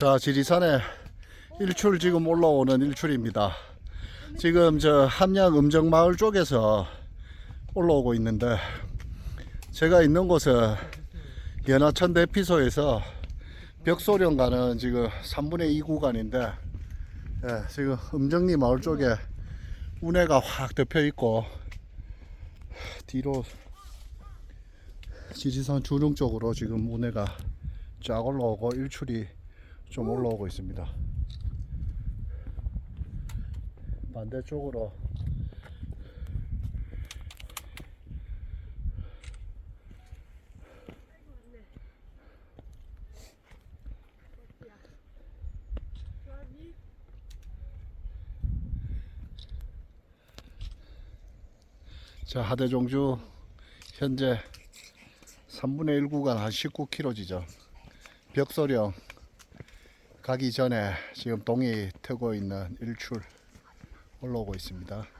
자, 지리산에 일출 지금 올라오는 일출입니다. 지금 저 함양 음정마을 쪽에서 올라오고 있는데 제가 있는 곳은 연하천 대피소에서 벽소령 가는 지금 3분의 2 구간인데 예, 지금 음정리 마을 쪽에 운해가 확 덮여 있고 뒤로 지리산 주릉 쪽으로 지금 운해가 쫙 올라오고 일출이 좀 올라오고 있습니다. 반대쪽으로. 자 하대종주 현재 3분의 1 구간 한 19km 지점 벽소령 가기 전에 지금 동이 트고 있는 일출 올라오고 있습니다.